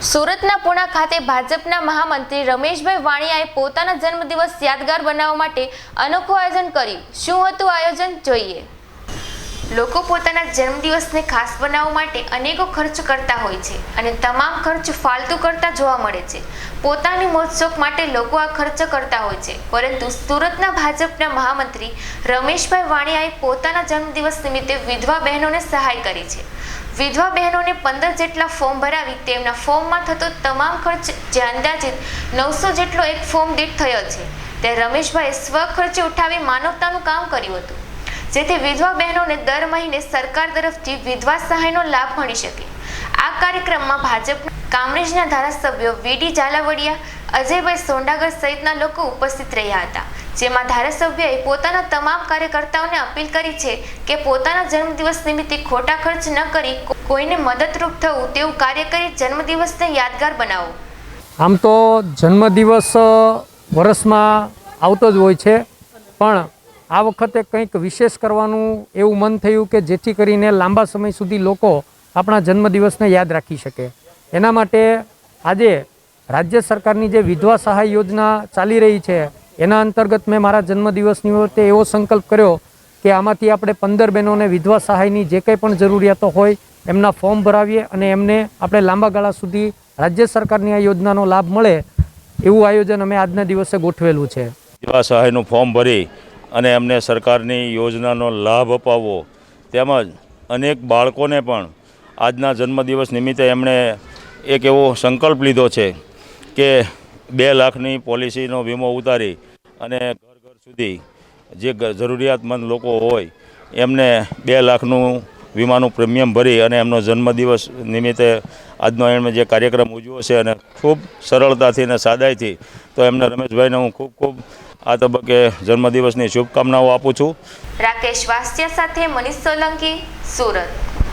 સુરતના પુણા ખાતે ભાજપના મહામંત્રી રમેશભાઈ વાણિયાએ પોતાના જન્મદિવસ યાદગાર બનાવવા માટે અનોખું આયોજન કર્યું. શું હતું આયોજન? જોઈએ. લોકો પોતાના જન્મદિવસને ખાસ બનાવવા માટે અનેકો ખર્ચ કરતા હોય છે અને તમામ ખર્ચ ફાલતુ કરતા જોવા મળે છે. પોતાની મોજશોખ માટે લોકો આ ખર્ચ કરતા હોય છે. પરંતુ સુરતના ભાજપના મહામંત્રી રમેશભાઈ વાણિયાએ પોતાના જન્મદિવસ નિમિત્તે વિધવા બહેનોને સહાય કરી છે. વિધવા બહેનોને પંદર જેટલા ફોર્મ ભરાવી તેમના ફોર્મમાં થતો તમામ ખર્ચ જે અંદાજિત નવસો જેટલો એક ફોર્મ દીઠ થયો છે. તે રમેશભાઈએ સ્વખર્ચે ઉઠાવી માનવતાનું કામ કર્યું હતું. જેથી વિધવા બહેનોને દર મહિને સરકાર તરફથી વિધવા સહાયનો લાભ મળી શકે. આ કાર્યક્રમમાં ભાજપના કામરેજના ધારાસભ્યો વીડી ઝાલાવડિયા, અજયભાઈ સોંડાગર સહિતના લોકો ઉપસ્થિત રહ્યા હતા, જેમાં ધારાસભ્યએ પોતાના તમામ કાર્યકર્તાઓને અપીલ કરી છે કે પોતાના જન્મદિવસ નિમિત્તે ખોટા ખર્ચ ન કરી કોઈને મદદરૂપ થવું તેવું કાર્ય કરી જન્મદિવસને યાદગાર બનાવો. આમ તો જન્મદિવસ વર્ષમાં આવતો જ હોય છે, પણ આ વખતે કંઈક વિશેષ કરવાનું એવું મન થયું કે જેથી કરીને લાંબા સમય સુધી લોકો આપણા જન્મદિવસને યાદ રાખી શકે. એના માટે આજે રાજ્ય સરકારની જે વિધવા સહાય યોજના ચાલી રહી છે, એના અંતર્ગત મેં મારા જન્મદિવસની વખતે એવો સંકલ્પ કર્યો કે આમાંથી આપણે પંદર બહેનોને વિધવા સહાયની જે કંઈ પણ જરૂરિયાતો હોય, એમના ફોર્મ ભરાવીએ અને એમને આપણે લાંબા ગાળા સુધી રાજ્ય સરકારની આ યોજનાનો લાભ મળે, એવું આયોજન અમે આજના દિવસે ગોઠવેલું છે. વિધવા સહાયનું ફોર્મ ભરી અને એમને સરકારની યોજનાનો લાભ અપાવવો. તેમજ અનેક બાળકોને પણ આજના જન્મદિવસ નિમિત્તે એમણે એક એવો સંકલ્પ લીધો છે કે બે લાખની પોલિસીનો વીમો ઉતારી અને ઘર ઘર સુધી જે જરૂરિયાતમંદ લોકો હોય એમને બે લાખનું વીમાનું પ્રીમિયમ ભરી અને એમનો જન્મદિવસ નિમિત્તે આજનો એમણે જે કાર્યક્રમ ઉજવ્યો છે અને ખૂબ સરળતાથી અને સાદાઈથી તો એમને રમેશભાઈને હું ખૂબ ખૂબ આ તબક્કે જન્મદિવસની શુભકામનાઓ આપું છું. રાકેશ વાસ્ય સાથે મનીષ સોલંકી સુરત.